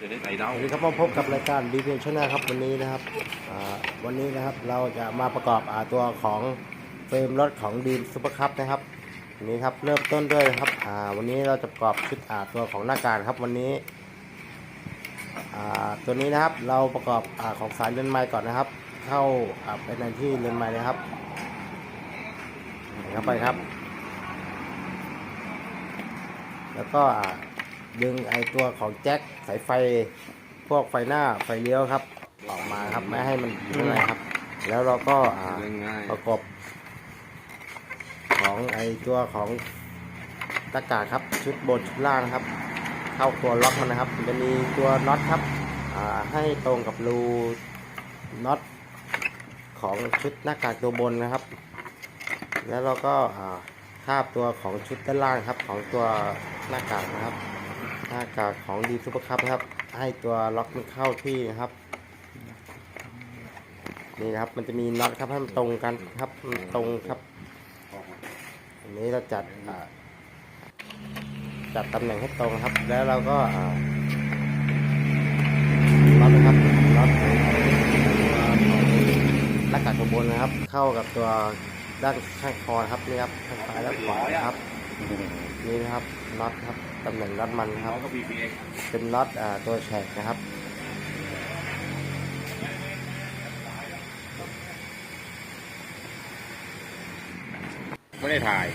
จะได้ใส่ดาสวัสดีครับมาพบกับรายการดีเพนชแนลครับวันนี้นะครับอ่าวันนี้นะครับเราจะมาประกอบอาตัวของเฟรมรถของดีมซูเปอร์คัพนะครับวันนี้ครับเริ่มต้นด้วยนะครับอ่าวันนี้เราจะประกอบชุดอาตัวของหน้ากากครับวันนี้อ่าตัวนี้นะครับเราประกอบอาของสายเรือนไม้ก่อนนะครับ เข้าอ่าไปในที่เรือนไม้นะครับเข้าไปครับ แล้วก็อ่า ดึงไอตัวของแจ็คสายไฟ พวกไฟหน้าไฟเลี้ยวครับ ออกมาครับไม่ให้มันอยู่ข้างในครับ แล้วเราก็อ่าเรื่องง่ายประกบ ของไอตัวของตะกร้าครับ ชุดบนชุดล่างครับ เข้าตัวล็อกมันนะครับมันจะมีตัวน็อตครับอ่าให้ตรงกับรูน็อตของชุดหน้ากากตัวบนนะครับ แล้วเราก็อ่าคาบตัวของชุดด้านล่างครับ ของตัวหน้ากากนะครับ หน้ากากของดีซูเปอร์คัพนะครับ ให้ตัวล็อกมันเข้าที่นะครับ นี่นะครับ มันจะมีน็อตครับให้มันตรงกันครับมันตรงครับอันนี้เราจัดจัดตำแหน่งให้ตรงครับ แล้วเราก็อ่าน็อตนะครับน็อตของหน้ากากตัวบนนะครับ เข้ากับตัวด้านข้างคอนครับนี่ครับข้างซ้ายและขวานะครับ นี่นะครับน็อตครับตำแหน่งน็อตมันนะคเขารับ ก็ BPX เป็นน็อตอ่าตัวแฉกนะครับ ไม่ได้ถ่าย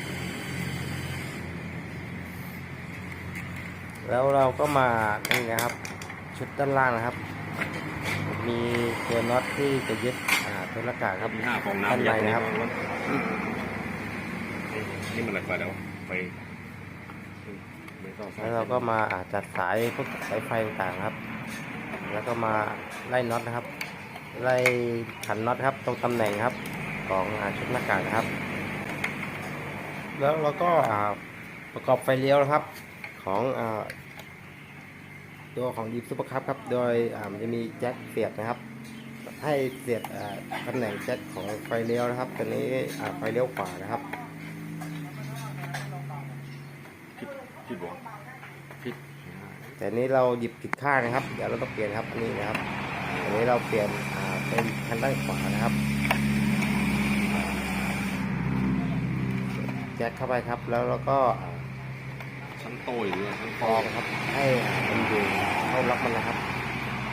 แล้วเราก็มานี่นะครับ ชุดด้านล่างนะครับ มีตัวน็อตที่จะยึดอ่าตัวหน้ากากครับมีห้าฟองน้ำด้านในนะครับ นี่มันอะไรไฟแล้ว ไฟแล้วเราก็มาอาจัดสายพวกสายไฟต่างๆครับ แล้วก็มาไล่น็อตนะครับ ไล่ขันน็อตครับตรงตำแหน่งครับ ของชุดหน้ากากนะครับ แล้วเราก็ประกอบไฟเลี้ยวนะครับ ของอตัวของดีซูเปอร์คัพครับ โดยมันจะมีแจ็คเสียบนะครับ ให้เสียบตำแหน่งแจ็คของไฟเลี้ยวนะครับตัวนี้ไฟเลี้ยวขวานะครับ ผิดบอกผิด แต่นี้เราหยิบผิดข้างนะครับ เดี๋ยวเราต้องเปลี่ยนครับอันนี้นะครับอันนี้เราเปลี่ยนอ่าเป็นทางด้านขวานะครับ แจ็คเข้าไปครับ แล้วเราก็อ่าชั้นโตอยู่เนี่ยชั้นคโตล้องครับ ให้อ่ามันอยู่เข้าล็อกมันนะครับ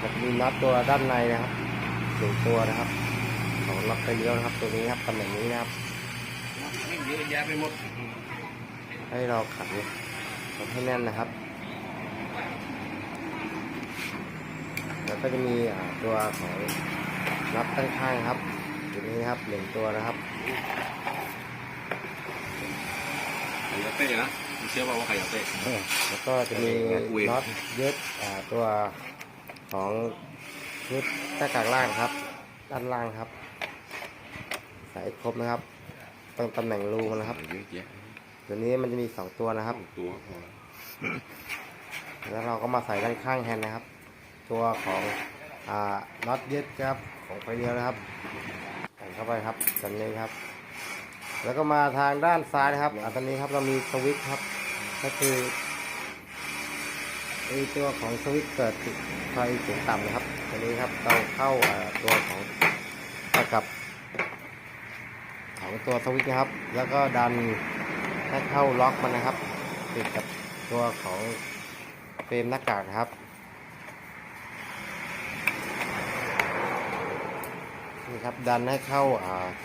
จะมีน็อตตัวด้านในนะครับหนึ่งตัวนะครับของล็อกไปเลี้ยวนะครับ ตัวนี้ครับตำแหน่งนี้นะครับนี่เยอะแยะไปหมดให้เราขันขันให้แน่นนะครับ แล้วก็จะมีอ่าตัวของนับตั้งข้างครับตัวนี้ครับหนึ่งตัวนะครับไข่ยาเต้นะไม่เชื่อว่าว่าไข่ยาเต้แล้วก็จะมีงั้นกูเองน็อตยึดอ่าตัวของชุดหน้ากากล่างครับ ด้านล่างครับ ใส่ครบนะครับตรงตำแหน่งรูมันนะครับเยอะแยะตัวนี้มันจะมีสองตัวนะครับตัวพอแล้วเราก็มาใส่ด้านข้างแฮนด์นะครับ ตัวของน็อตยึดครับของไฟเลี้ยวนะครับใส่เข้าไปครับตัวนี้ครับ แล้วก็มาทางด้านซ้ายนะครับอ่าตอนนี้ครับเรามีสวิตช์ครับ ก็คือไอตัวของสวิตช์เกิดไฟสูงต่ำนะครับตัวนี้ครับเราเข้าตัวของกับของตัวสวิตช์นะครับ แล้วก็ดันให้เข้าล็อกมันนะครับ ติดกับตัวของเฟรมหน้ากากครับ นี่ครับดันให้เข้า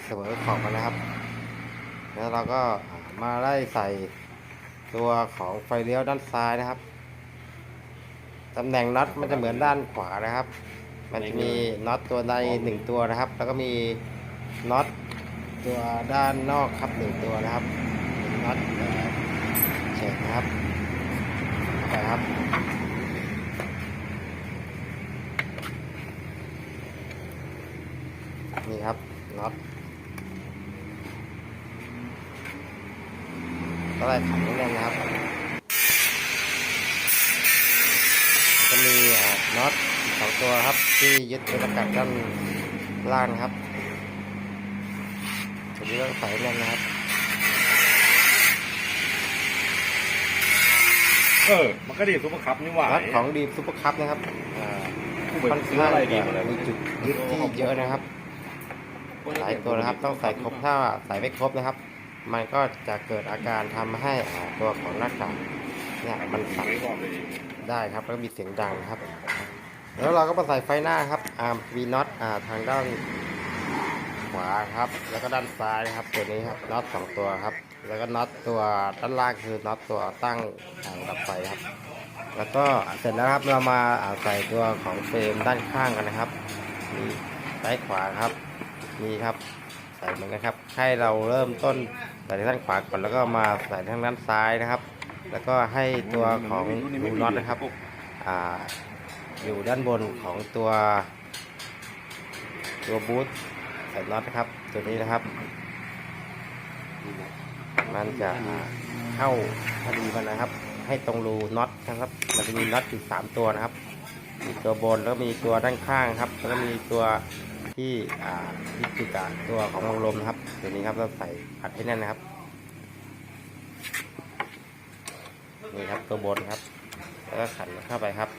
เสมอขอบมันนะครับ แล้วเราก็มาไล่ใส่ตัวของไฟเลี้ยวด้านซ้ายนะครับตำแหน่งน็อตมันจะเหมือนด้านขวานะครับ มันจะมีน็อตตัวในหนึ่งตัวนะครับ แล้วก็มีน็อตตัวด้านนอกครับหนึ่งตัวนะครับน็อตเอ่อเฉกนะครับไปครับ นี่ครับน็อตก็ไล่ขันนิดนึงนะครับ จะมีอ่าน็อตสองตัวครับ ที่ยึดเป็นอากาศด้านล่างนะครับตัวนี้ต้องใส่แน่นนะครับ เออ มันก็ดีซุปเปอร์คัพนี่หว่าน็อตของดีซุปเปอร์คัพนะครับอ่ากูไปค่อนซื้อข้างอะไรดีจะมาเลยมีจุดยึดที่เยอะนะครับ หลายตัวนะครับ ต้องใส่ครบถ้าใส่ไม่ครบนะครับ มันก็จะเกิดอาการทำให้อ่าตัวของหน้ากากเนี่ยมันสั่นไม่บอกเลยได้ครับแล้วก็มีเสียงดังครับ แล้วเราก็มาใส่ไฟหน้าครับอ่ามีน็อตอ่าทางด้านขวาครับ แล้วก็ด้านซ้ายครับ ตัวนี้ครับน็อตสองตัวครับ แล้วก็น็อตตัวด้านล่างคือน็อตตัวตั้งถังดับไฟครับ แล้วก็เสร็จแล้วครับเรามาอ่าใส่ตัวของเฟรมด้านข้างกันนะครับมีซ้ายขวาครับ มีครับ ใส่เหมือนกันครับ ให้เราเริ่มต้นใส่ทางด้านขวาก่อนแล้วก็มาใส่ทางด้านซ้ายนะครับ แล้วก็ให้ตัวของรูน็อตนะครับอ่าอยู่ด้านบนของตัวตัวบูทใส่น็อตนะครับ ตัวนี้นะครับ มันจะเข้าพอดีมันนะครับ ให้ตรงรูน็อตนะครับ มันจะมีน็อตอยู่สามตัวนะครับ มีตัวบนแล้วมีตัวด้านข้างครับ แล้วมีตัว ที่อ่าที่ติดกับตัวของวงลมนะครับตัวนี้ครับเราใส่อัดให้แน่นนะครับนี่ครับตัวบนครับ แล้วก็ขันเข้าไปครับ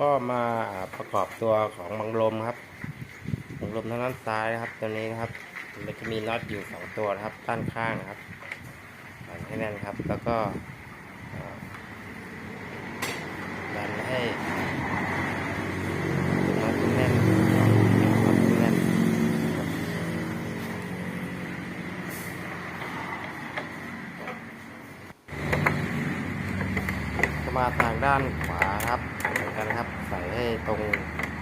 ก็มาประกอบตัวของบังลมครับบังลมทางด้านซ้ายนะครับตัวนี้นะครับมันจะมีน็อตอยู่สองตัวนะครับด้านข้างนะครับใส่ให้แน่นครับ แล้วก็ดันให้น็อตแน่นน็อตแน่นก็มาทางด้านขวา กันนะครับ ใส่ให้ตรง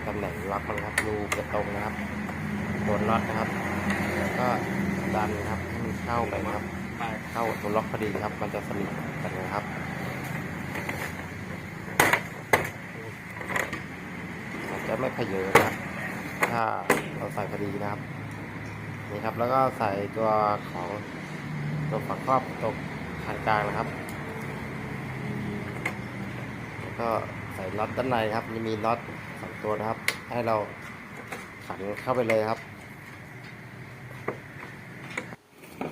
ตำแหน่งล็อกมันครับรูจะตรงนะครับตัวน็อตนะครับแล้วก็ดันนะครับให้มันเข้าไปนะครับ เข้าตัวล็อกพอดีครับ มันจะสนิทกันนะครับมันจะไม่เพเยอนะครับถ้าเราใส่พอดีนะครับนี่ครับแล้วก็ใส่ตัวของตัวฝักครอบตกทางกลางนะครับ แล้วก็ ใส่น็อตด้านในครับจะมีน็อตสองตัวนะครับ ให้เราขันเข้าไปเลยครับ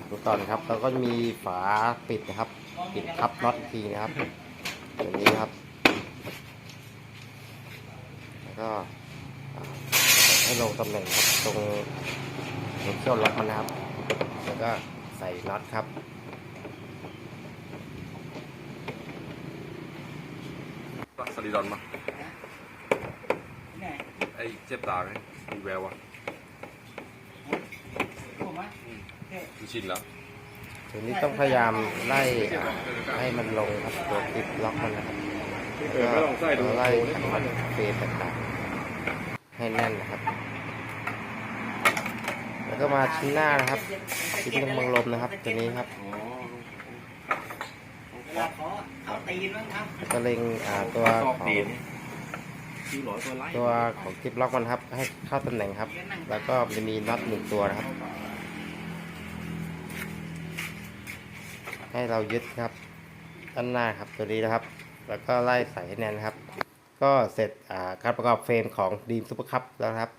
ดูก่อนครับ แล้วก็มีฝาปิดนะครับ ปิดทับน็อตทีนะครับอย่างนี้ครับ แล้วก็ให้ลงตำแหน่งครับตรงตรงเขี้ยวล็อกมันนะครับ แล้วก็ใส่น็อตครับ สลิดอนมาไอ้เจ็บตาไหมมีแวววะดูชินแล้วทีนี้ต้องพยายามไล่อ่าให้มันลงครับตัวคลิปล็อกมันนะครับเออไม่ลองใส่ดูไล่ขันมันเฟรต่างๆให้แน่นนะครับ แล้วก็มาชิ้นหน้านะครับชิ้นตรงบังลมนะครับตัวนี้ครับ อ๋อเขอเอาตีนบ้างครับก็เล็งอ่าตัวของตัวของคลิปล็อกมันครับ ให้เข้าตำแหน่งครับ แล้วก็จะมีน็อตหนึ่งตัวนะครับ ให้เรายึดครับด้านหน้าครับตัวนี้นะครับ แล้วก็ไล่ใส่ให้แน่นครับ ก็เสร็จการประกอบเฟรมของดีมซูเปอร์คัพแล้วครับ